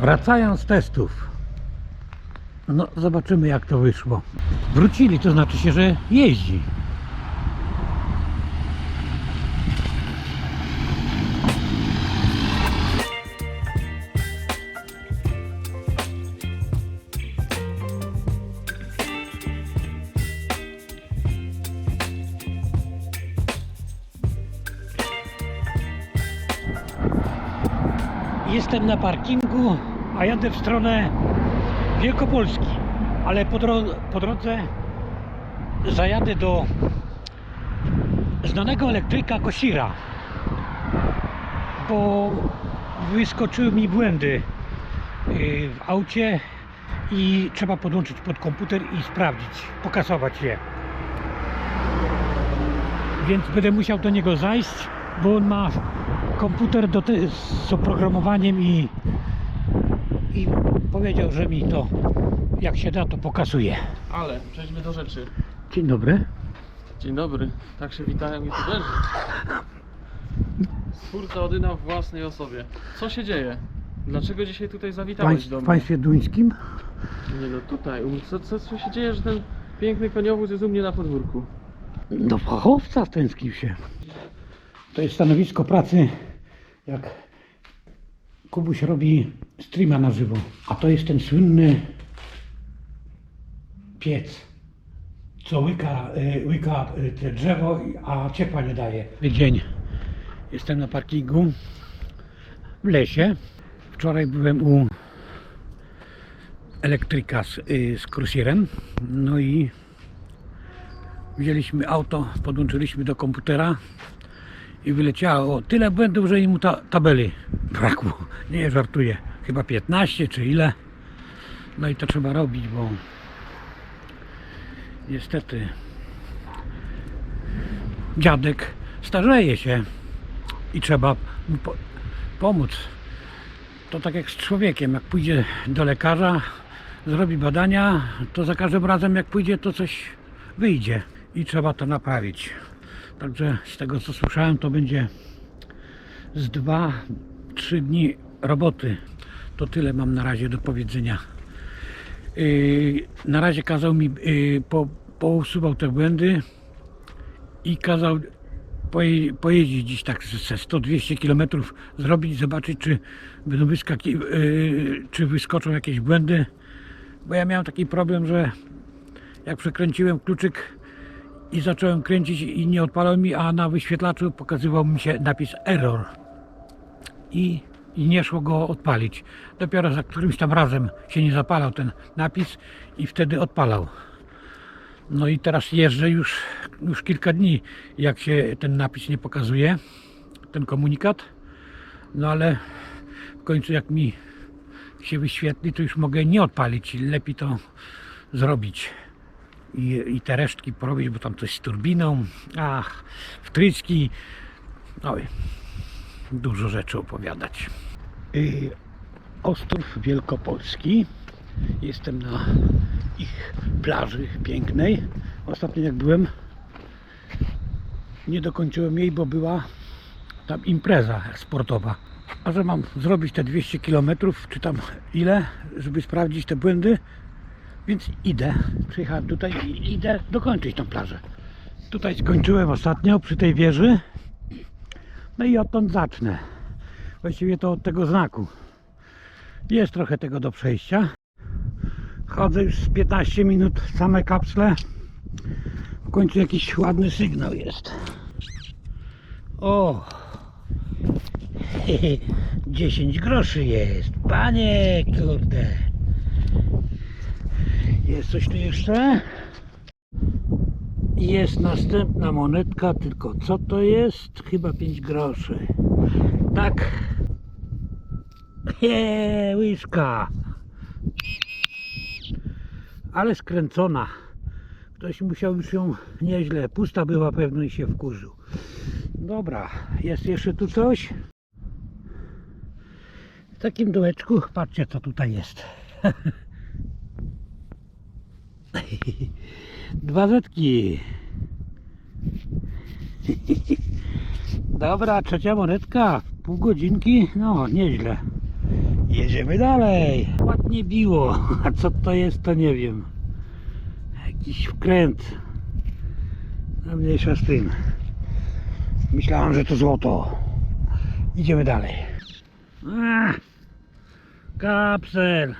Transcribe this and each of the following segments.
Wracają z testów. No, zobaczymy jak to wyszło. Wrócili, to znaczy się, że jeździ. Jestem na parkingu, a jadę w stronę Wielkopolski. Ale po, dro- po drodze zajadę do znanego elektryka Kosira. Bo wyskoczyły mi błędy yy, w aucie i trzeba podłączyć pod komputer i sprawdzić, pokasować je. Więc będę musiał do niego zajść, bo on ma komputer do z oprogramowaniem i, i powiedział, że mi to jak się da to pokazuje. Ale przejdźmy do rzeczy. Dzień dobry. Dzień dobry. Tak się witają youtuberzy. Twórca Odyna w własnej osobie. Co się dzieje? Dlaczego dzisiaj tutaj zawitałeś Pańs, do w mnie? państwie duńskim Nie no tutaj. Co, co, co się dzieje, że ten piękny koniowóz jest u mnie na podwórku? do fachowca stęskił się. To jest stanowisko pracy, jak Kubuś robi streama na żywo. A to jest ten słynny piec, co łyka, y, łyka y, te drzewo, a ciepła nie daje. Dzień. Jestem na parkingu w lesie. Wczoraj byłem u elektryka z, y, z krusierem. No i wzięliśmy auto, podłączyliśmy do komputera i wyleciało tyle błędów, że im ta, tabeli brakło. Nie żartuję, chyba 15 czy ile. No i to trzeba robić, bo niestety dziadek starzeje się i trzeba mu po, pomóc. To tak jak z człowiekiem, jak pójdzie do lekarza, zrobi badania, to za każdym razem jak pójdzie, to coś wyjdzie i trzeba to naprawić. Także z tego co słyszałem, to będzie z 2-3 dni roboty. To tyle mam na razie do powiedzenia. Yy, na razie kazał mi, yy, po, pousuwał te błędy i kazał poje, pojeździć dziś tak ze 100-200 km zrobić, zobaczyć czy będą wyskaki, yy, czy wyskoczą jakieś błędy. Bo ja miałem taki problem, że jak przekręciłem kluczyk i zacząłem kręcić i nie odpalał mi, a na wyświetlaczu pokazywał mi się napis error i, i nie szło go odpalić. Dopiero za którymś tam razem się nie zapalał ten napis i wtedy odpalał. No i teraz jeżdżę już, już kilka dni, jak się ten napis nie pokazuje, ten komunikat. No ale w końcu jak mi się wyświetli, to już mogę nie odpalić. Lepiej to zrobić i, i te resztki porobić, bo tam coś z turbiną, ach, wtryski, oj, dużo rzeczy opowiadać. Y, Ostrów Wielkopolski, jestem na ich plaży pięknej. Ostatnio jak byłem, nie dokończyłem jej, bo była tam impreza sportowa. A że mam zrobić te 200 km, czy tam ile, żeby sprawdzić te błędy, więc idę, przyjechałem tutaj i idę dokończyć tą plażę. Tutaj skończyłem ostatnio przy tej wieży. No i odtąd zacznę. Właściwie to od tego znaku. Jest trochę tego do przejścia. Chodzę już z 15 minut same kapsle. W końcu jakiś ładny sygnał jest. O! 10 groszy jest. Panie, kurde. Jest coś tu jeszcze? Jest następna monetka, tylko co to jest? Chyba 5 groszy. Tak. Heee, łyżka. Ale skręcona. Ktoś musiał już ją nieźle. Pusta była pewno i się wkurzył. Dobra, jest jeszcze tu coś? W takim dołeczku, patrzcie co tutaj jest. Dwa zetki. Dobra, trzecia monetka. Pół godzinki. No, nieźle. Jedziemy dalej. Ładnie biło, a co to jest, to nie wiem. Jakiś wkręt. No mniejsza z tym. Myślałem, że to złoto. Idziemy dalej. A, kapsel.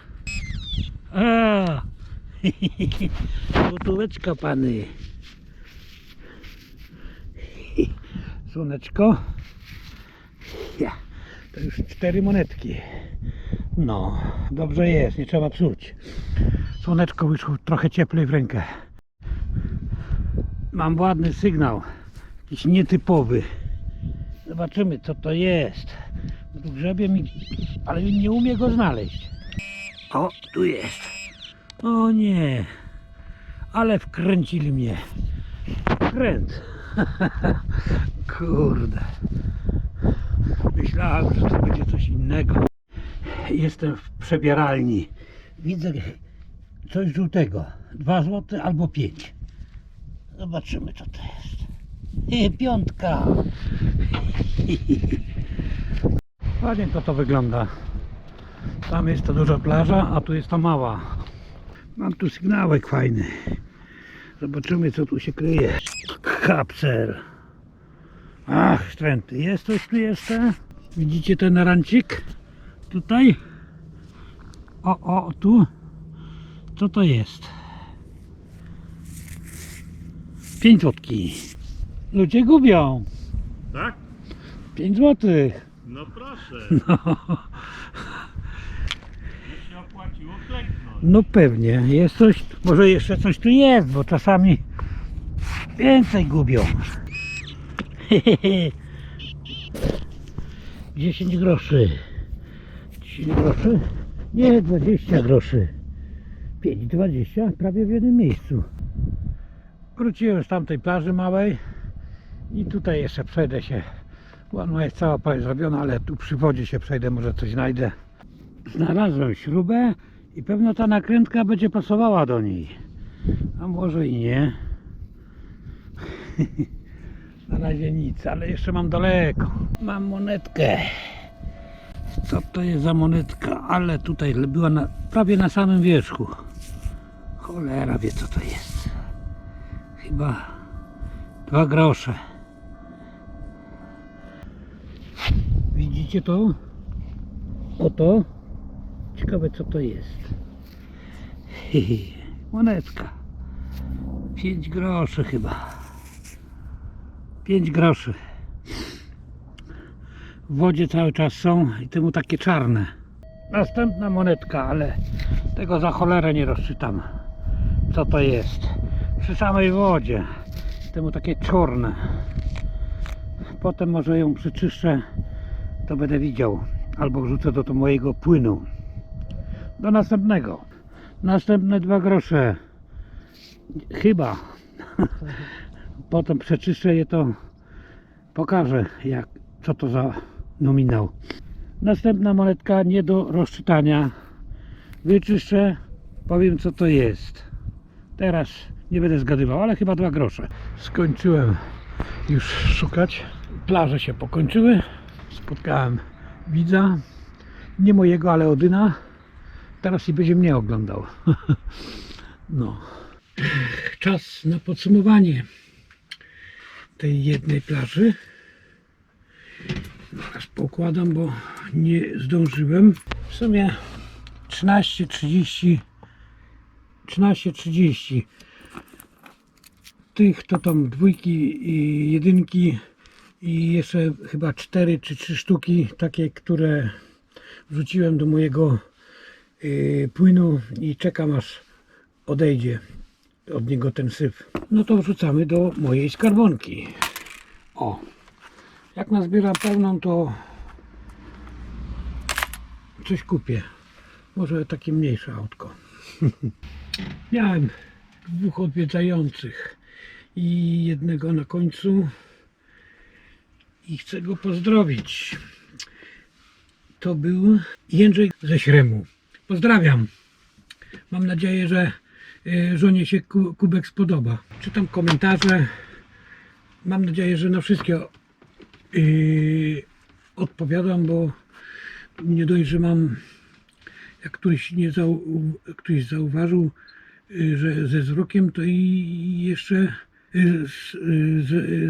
A, Gotóweczka pany. Słoneczko. Ja. To już cztery monetki. No, dobrze jest, nie trzeba psuć. Słoneczko wyszło trochę cieplej w rękę. Mam ładny sygnał. Jakiś nietypowy. Zobaczymy co to jest. Grzebie mi, ale nie umie go znaleźć. O, tu jest. O nie. Ale wkręcili mnie. Wkręt. Kurde. Myślałem, że to będzie coś innego. Jestem w przebieralni. Widzę coś żółtego. Dwa złote albo pięć. Zobaczymy co to jest. E, Piątka. Ładnie to to wygląda. Tam jest ta duża plaża, a tu jest ta mała. Mam tu sygnałek fajny. Zobaczymy co tu się kryje. Kapsel. Ach, stręty. Jest coś tu jeszcze? Widzicie ten rancik? Tutaj? O, o, tu? Co to jest? Pięć złotki. Ludzie gubią. Tak? Pięć złotych. No proszę. No. no pewnie. Jest coś, może jeszcze coś tu jest, bo czasami więcej gubią. 10 groszy. 10 groszy? Nie, 20 groszy. 5,20 prawie w jednym miejscu. Wróciłem z tamtej plaży małej i tutaj jeszcze przejdę się. Ona jest cała prawie zrobiona, ale tu przy wodzie się przejdę, może coś znajdę. Znalazłem śrubę i pewno ta nakrętka będzie pasowała do niej. A może i nie. Na razie nic, ale jeszcze mam daleko. Mam monetkę. Co to jest za monetka? Ale tutaj była na, prawie na samym wierzchu. Cholera wie co to jest. Chyba dwa grosze. Widzicie to? Oto. Ciekawe co to jest. Monetka. 5 groszy chyba. 5 groszy. W wodzie cały czas są i temu takie czarne. Następna monetka, ale tego za cholerę nie rozczytam. Co to jest? Przy samej wodzie. Temu takie czarne. Potem może ją przeczyszczę, to będę widział. Albo wrzucę do mojego płynu. Do następnego. Następne dwa grosze. Chyba. Potem przeczyszczę je to pokażę jak, co to za nominał. Następna monetka nie do rozczytania. Wyczyszczę, powiem co to jest. Teraz nie będę zgadywał, ale chyba dwa grosze. Skończyłem już szukać. Plaże się pokończyły. Spotkałem widza. Nie mojego, ale Odyna. Teraz i będzie mnie oglądał. No. Czas na podsumowanie tej jednej plaży. Teraz pokładam, bo nie zdążyłem. W sumie 13.30 13.30 tych to tam dwójki i jedynki i jeszcze chyba cztery czy trzy sztuki takie, które wrzuciłem do mojego płynu i czekam aż odejdzie od niego ten syf. No to wrzucamy do mojej skarbonki. O, jak nazbieram pełną, to coś kupię. Może takie mniejsze autko. Miałem dwóch odwiedzających i jednego na końcu i chcę go pozdrowić. To był Jędrzej ze Śremu. Pozdrawiam. Mam nadzieję, że y, żonie się ku- kubek spodoba. Czytam komentarze. Mam nadzieję, że na wszystkie y, odpowiadam, bo nie dość, że mam jak któryś, nie zau, któryś zauważył, y, że ze wzrokiem to i jeszcze z,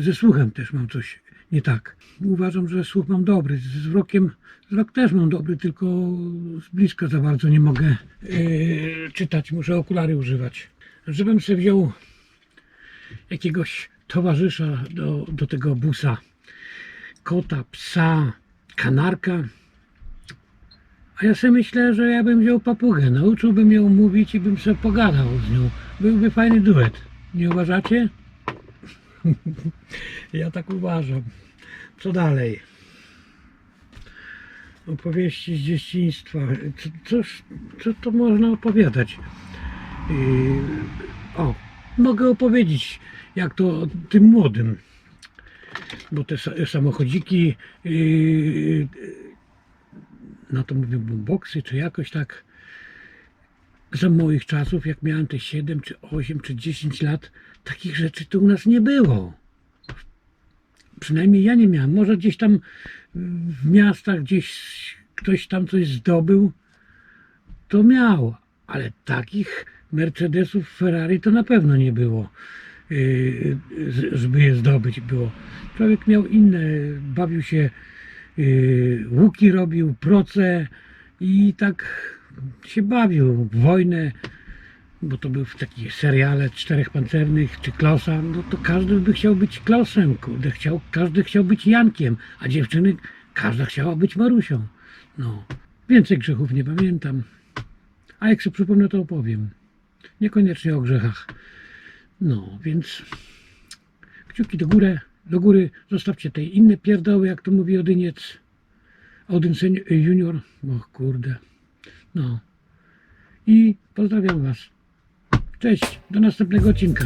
ze słuchem też mam coś nie tak. Uważam, że słuch mam dobry. Z wzrokiem wzrok też mam dobry, tylko z bliska za bardzo nie mogę y, czytać. Muszę okulary używać. Żebym sobie wziął jakiegoś towarzysza do, do tego busa. Kota, psa, kanarka. A ja sobie myślę, że ja bym wziął papugę, nauczyłbym ją mówić i bym sobie pogadał z nią. Byłby fajny duet. Nie uważacie? ja tak uważam. Co dalej? Opowieści z dzieciństwa. Cóż, co to można opowiadać? O, mogę opowiedzieć, jak to tym młodym. Bo te sa- samochodziki, no to mówię, boksy, czy jakoś tak. Za moich czasów, jak miałem te 7, czy 8, czy 10 lat, takich rzeczy tu u nas nie było. Przynajmniej ja nie miałem. Może gdzieś tam w miastach, gdzieś ktoś tam coś zdobył, to miał, ale takich Mercedesów, Ferrari to na pewno nie było, yy, z- żeby je zdobyć było. Człowiek miał inne, bawił się, yy, łuki robił, proce i tak się bawił, w wojnę, bo to był w takich seriale czterech pancernych czy klosa, no to każdy by chciał być klosem, kurde, chciał, każdy chciał być Jankiem, a dziewczyny, każda chciała być Marusią. No, więcej grzechów nie pamiętam. A jak sobie przypomnę, to opowiem. Niekoniecznie o grzechach. No, więc kciuki do góry, do góry. Zostawcie te inne pierdoły, jak to mówi Odyniec. Odyn junior. O kurde. No. I pozdrawiam Was. Cześć, do następnego odcinka.